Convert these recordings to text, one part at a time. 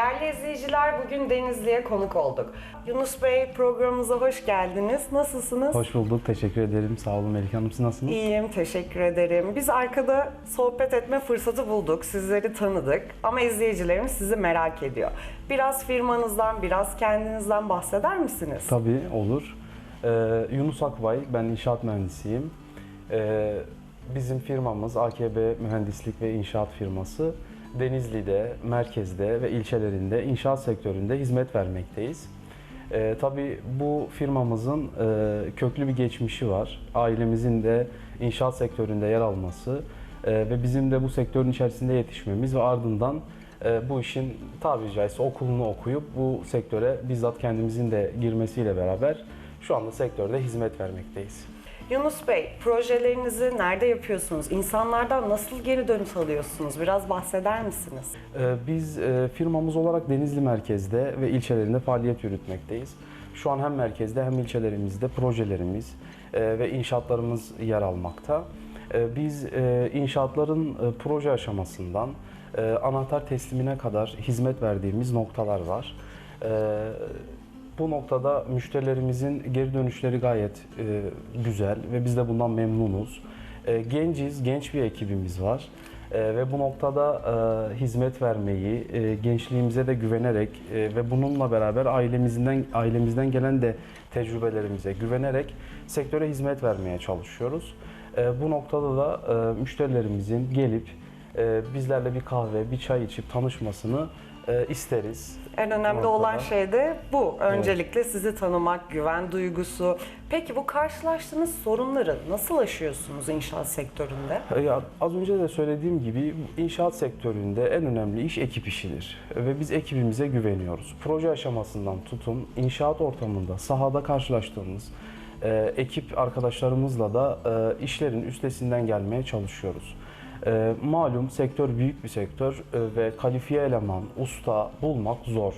Değerli izleyiciler bugün Denizli'ye konuk olduk. Yunus Bey programımıza hoş geldiniz. Nasılsınız? Hoş bulduk. Teşekkür ederim. Sağ olun Melike Hanım. Siz nasılsınız? İyiyim, teşekkür ederim. Biz arkada sohbet etme fırsatı bulduk, sizleri tanıdık ama izleyicilerimiz sizi merak ediyor. Biraz firmanızdan, biraz kendinizden bahseder misiniz? Tabii olur. Ee, Yunus Akbay, ben inşaat mühendisiyim. Ee, bizim firmamız AKB Mühendislik ve İnşaat firması. Denizli'de, merkezde ve ilçelerinde inşaat sektöründe hizmet vermekteyiz. Ee, tabii bu firmamızın e, köklü bir geçmişi var. Ailemizin de inşaat sektöründe yer alması e, ve bizim de bu sektörün içerisinde yetişmemiz ve ardından e, bu işin tabiri caizse okulunu okuyup bu sektöre bizzat kendimizin de girmesiyle beraber şu anda sektörde hizmet vermekteyiz. Yunus Bey, projelerinizi nerede yapıyorsunuz? İnsanlardan nasıl geri dönüş alıyorsunuz? Biraz bahseder misiniz? Ee, Biz e, firmamız olarak Denizli merkezde ve ilçelerinde faaliyet yürütmekteyiz. Şu an hem merkezde hem ilçelerimizde projelerimiz e, ve inşaatlarımız yer almakta. E, Biz inşaatların proje aşamasından anahtar teslimine kadar hizmet verdiğimiz noktalar var. Bu noktada müşterilerimizin geri dönüşleri gayet e, güzel ve biz de bundan memnunuz. E, Genciz, genç bir ekibimiz var. E, ve bu noktada e, hizmet vermeyi, e, gençliğimize de güvenerek e, ve bununla beraber ailemizden ailemizden gelen de tecrübelerimize güvenerek sektöre hizmet vermeye çalışıyoruz. E, bu noktada da e, müşterilerimizin gelip e, bizlerle bir kahve, bir çay içip tanışmasını e, isteriz. En önemli Ortada. olan şey de bu. Öncelikle sizi tanımak, güven duygusu. Peki bu karşılaştığınız sorunları nasıl aşıyorsunuz inşaat sektöründe? E, Ya az önce de söylediğim gibi inşaat sektöründe en önemli iş ekip işidir ve biz ekibimize güveniyoruz. Proje aşamasından tutun inşaat ortamında sahada karşılaştığımız e, ekip arkadaşlarımızla da e, işlerin üstesinden gelmeye çalışıyoruz. E, malum sektör büyük bir sektör e, ve kalifiye eleman, usta bulmak zor.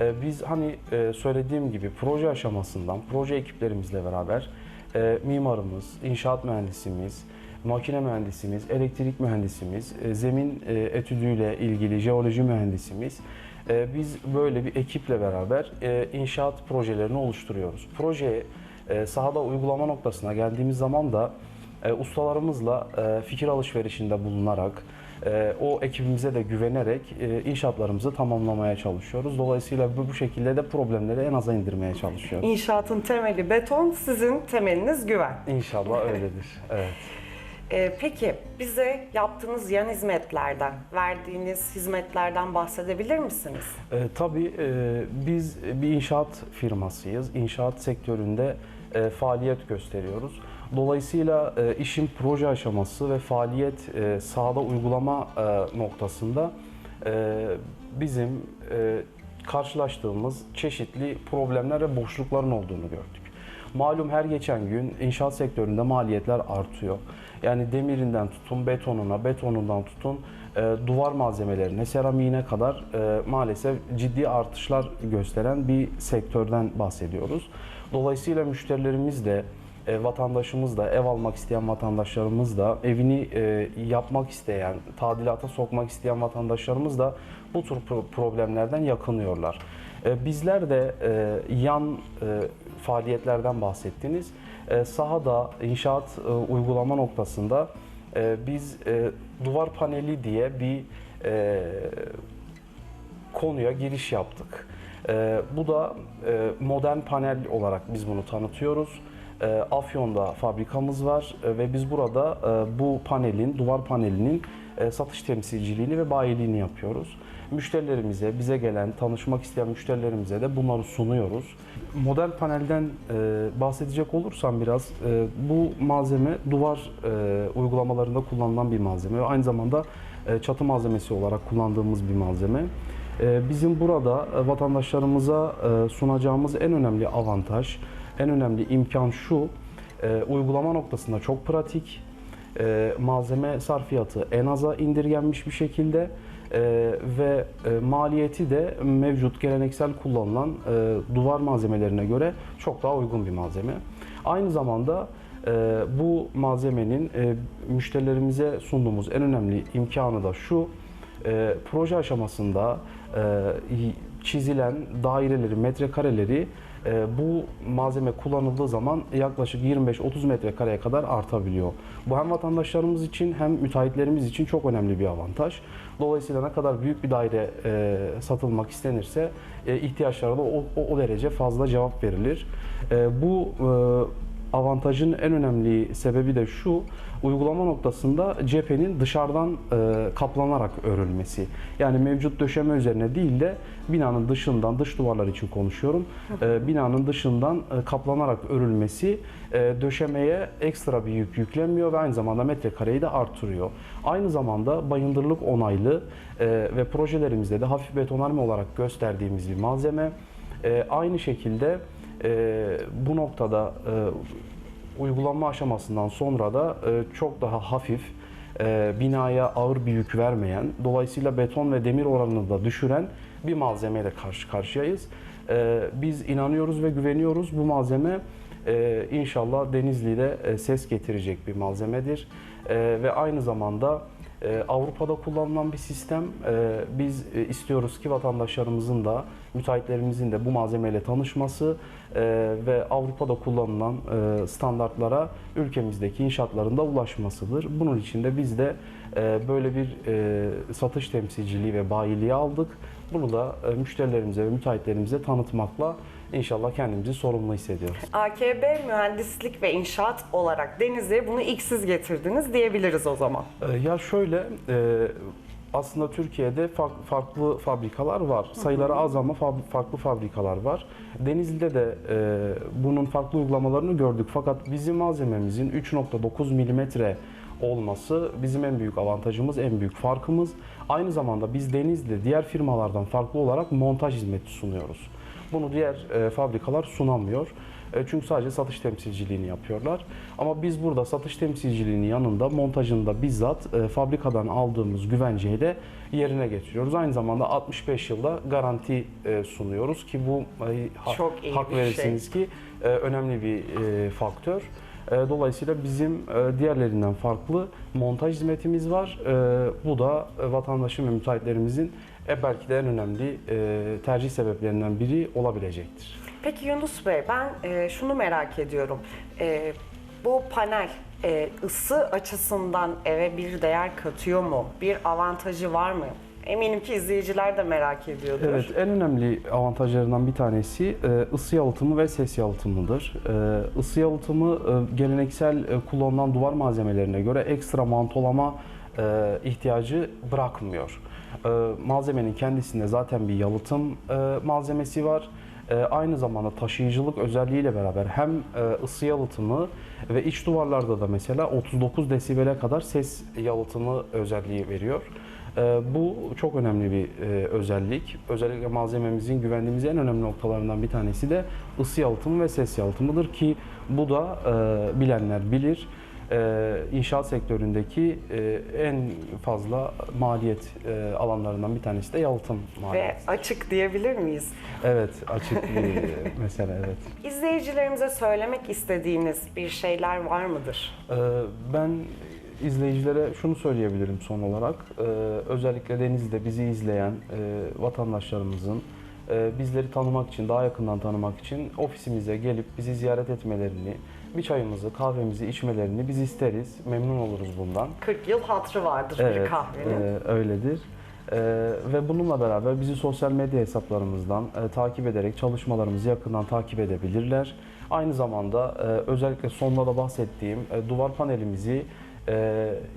E, biz hani e, söylediğim gibi proje aşamasından proje ekiplerimizle beraber e, mimarımız, inşaat mühendisimiz, makine mühendisimiz, elektrik mühendisimiz, e, zemin e, etüdüyle ilgili jeoloji mühendisimiz. e, Biz böyle bir ekiple beraber e, inşaat projelerini oluşturuyoruz. Projeye e, sahada uygulama noktasına geldiğimiz zaman da e, ustalarımızla e, fikir alışverişinde bulunarak, e, o ekibimize de güvenerek e, inşaatlarımızı tamamlamaya çalışıyoruz. Dolayısıyla bu, bu şekilde de problemleri en aza indirmeye çalışıyoruz. İnşaatın temeli beton, sizin temeliniz güven. İnşallah öyledir. Evet. Ee, peki bize yaptığınız yan hizmetlerden, verdiğiniz hizmetlerden bahsedebilir misiniz? E, tabii e, biz bir inşaat firmasıyız. İnşaat sektöründe e, faaliyet gösteriyoruz. Dolayısıyla e, işin proje aşaması ve faaliyet e, sahada uygulama e, noktasında e, bizim e, karşılaştığımız çeşitli problemler ve boşlukların olduğunu gördük. Malum her geçen gün inşaat sektöründe maliyetler artıyor. Yani demirinden tutun betonuna, betonundan tutun e, duvar malzemelerine, seramiğine kadar e, maalesef ciddi artışlar gösteren bir sektörden bahsediyoruz. Dolayısıyla müşterilerimiz de e, vatandaşımız da, ev almak isteyen vatandaşlarımız da, evini e, yapmak isteyen, tadilata sokmak isteyen vatandaşlarımız da bu tür pro- problemlerden yakınıyorlar. E, bizler de e, yan e, faaliyetlerden bahsettiniz. E, sahada inşaat e, uygulama noktasında e, biz e, duvar paneli diye bir e, konuya giriş yaptık. Ee, bu da e, modern panel olarak biz bunu tanıtıyoruz. Ee, Afyon'da fabrikamız var e, ve biz burada e, bu panelin, duvar panelinin e, satış temsilciliğini ve bayiliğini yapıyoruz. Müşterilerimize, bize gelen, tanışmak isteyen müşterilerimize de bunları sunuyoruz. Modern panelden bahsedecek olursam biraz, bu malzeme duvar uygulamalarında kullanılan bir malzeme ve aynı zamanda çatı malzemesi olarak kullandığımız bir malzeme. Bizim burada vatandaşlarımıza sunacağımız en önemli avantaj, en önemli imkan şu, e, uygulama noktasında çok pratik, e, malzeme sarfiyatı en aza indirgenmiş bir şekilde e, ve e, maliyeti de mevcut geleneksel kullanılan e, duvar malzemelerine göre çok daha uygun bir malzeme. Aynı zamanda e, bu malzemenin e, müşterilerimize sunduğumuz en önemli imkanı da şu, E, proje aşamasında e, çizilen daireleri, metrekareleri bu malzeme kullanıldığı zaman yaklaşık 25-30 metrekareye kadar artabiliyor. Bu hem vatandaşlarımız için hem müteahhitlerimiz için çok önemli bir avantaj. Dolayısıyla ne kadar büyük bir daire e, satılmak istenirse e, ihtiyaçlara da o, o, o derece fazla cevap verilir. E, bu e, avantajın en önemli sebebi de şu, uygulama noktasında cephenin dışarıdan e, kaplanarak örülmesi. Yani mevcut döşeme üzerine değil de binanın dışından, dış duvarlar için konuşuyorum, e, binanın dışından e, kaplanarak örülmesi e, döşemeye ekstra bir yük yüklemiyor ve aynı zamanda metrekareyi de artırıyor. Aynı zamanda bayındırlık onaylı e, ve projelerimizde de hafif betonarme olarak gösterdiğimiz bir malzeme. E, aynı şekilde e, bu noktada e, uygulanma aşamasından sonra da e, çok daha hafif, e, binaya ağır bir yük vermeyen, dolayısıyla beton ve demir oranını da düşüren bir malzemeyle karşı karşıyayız. E, biz inanıyoruz ve güveniyoruz bu malzeme e, inşallah Denizli'de e, ses getirecek bir malzemedir. E, ve aynı zamanda e, Avrupa'da kullanılan bir sistem. E, Biz e, istiyoruz ki vatandaşlarımızın da, müteahhitlerimizin de bu malzemeyle tanışması e, ve Avrupa'da kullanılan standartlara ülkemizdeki inşaatlarında ulaşmasıdır. Bunun için de biz de böyle bir satış temsilciliği ve bayiliği aldık. Bunu da müşterilerimize ve müteahhitlerimize tanıtmakla inşallah kendimizi sorumlu hissediyoruz. AKB Mühendislik ve İnşaat olarak Denizli'ye bunu ilk siz getirdiniz diyebiliriz o zaman. Ee, Ya şöyle, e, aslında Türkiye'de fa- farklı fabrikalar var. Sayıları az ama farklı fabrikalar var. Denizli'de de e, bunun farklı uygulamalarını gördük. Fakat bizim malzememizin 3.9 milimetre olması bizim en büyük avantajımız, en büyük farkımız. Aynı zamanda biz Denizli diğer firmalardan farklı olarak montaj hizmeti sunuyoruz. Bunu diğer e, fabrikalar sunamıyor. E, Çünkü sadece satış temsilciliğini yapıyorlar. Ama biz burada satış temsilciliğinin yanında montajında bizzat e, fabrikadan aldığımız güvenceyi de yerine getiriyoruz. Aynı zamanda 65 yılda garanti e, sunuyoruz ki bu e, ha- Çok iyi hak bir şey. verirsiniz ki e, önemli bir e, faktör. E, Dolayısıyla bizim e, diğerlerinden farklı montaj hizmetimiz var. E, Bu da vatandaşın ve müteahhitlerimizin e, belki de en önemli e, tercih sebeplerinden biri olabilecektir. Peki Yunus Bey ben e, şunu merak ediyorum. E, bu panel e, ısı açısından eve bir değer katıyor mu? Bir avantajı var mı? Eminim ki izleyiciler de merak ediyordur. Evet, en önemli avantajlarından bir tanesi e, ısı yalıtımı ve ses yalıtımıdır. E, Isı yalıtımı e, geleneksel e, kullanılan duvar malzemelerine göre ekstra mantolama e, ihtiyacı bırakmıyor. E, Malzemenin kendisinde zaten bir yalıtım e, malzemesi var. E, Aynı zamanda taşıyıcılık özelliğiyle beraber hem e, ısı yalıtımı ve iç duvarlarda da mesela 39 desibele kadar ses yalıtımı özelliği veriyor. Ee, Bu çok önemli bir e, özellik. Özellikle malzememizin güvendiğimiz en önemli noktalarından bir tanesi de ısı yalıtımı ve ses yalıtımıdır ki bu da e, bilenler bilir. E, İnşaat sektöründeki e, en fazla maliyet e, alanlarından bir tanesi de yalıtım Ve maliyeti. açık diyebilir miyiz? Evet, açık bir mesele evet. İzleyicilerimize söylemek istediğiniz bir şeyler var mıdır? Ee, Ben izleyicilere şunu söyleyebilirim son olarak. Ee, Özellikle Denizli'de bizi izleyen e, vatandaşlarımızın bizleri tanımak için, daha yakından tanımak için ofisimize gelip bizi ziyaret etmelerini, bir çayımızı, kahvemizi içmelerini biz isteriz. Memnun oluruz bundan. 40 yıl hatrı vardır bir kahvenin. e, öyledir. E, ve bununla beraber bizi sosyal medya hesaplarımızdan e, takip ederek çalışmalarımızı yakından takip edebilirler. Aynı zamanda e, özellikle sonda da bahsettiğim e, duvar panelimizi e,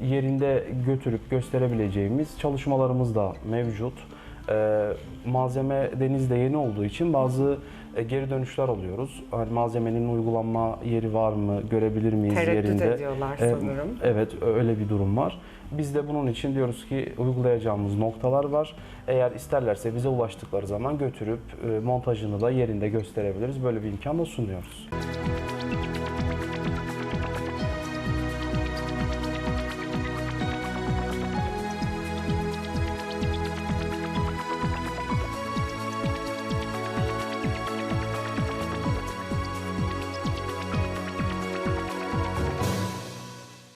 yerinde götürüp gösterebileceğimiz çalışmalarımız da mevcut. E, malzeme denizde yeni olduğu için bazı e, geri dönüşler alıyoruz. Hani malzemenin uygulanma yeri var mı, görebilir miyiz Tereddüt yerinde? ediyorlar E, sanırım. Evet öyle bir durum var. Biz de bunun için diyoruz ki uygulayacağımız noktalar var. Eğer isterlerse bize ulaştıkları zaman götürüp e, montajını da yerinde gösterebiliriz. Böyle bir imkan da sunuyoruz.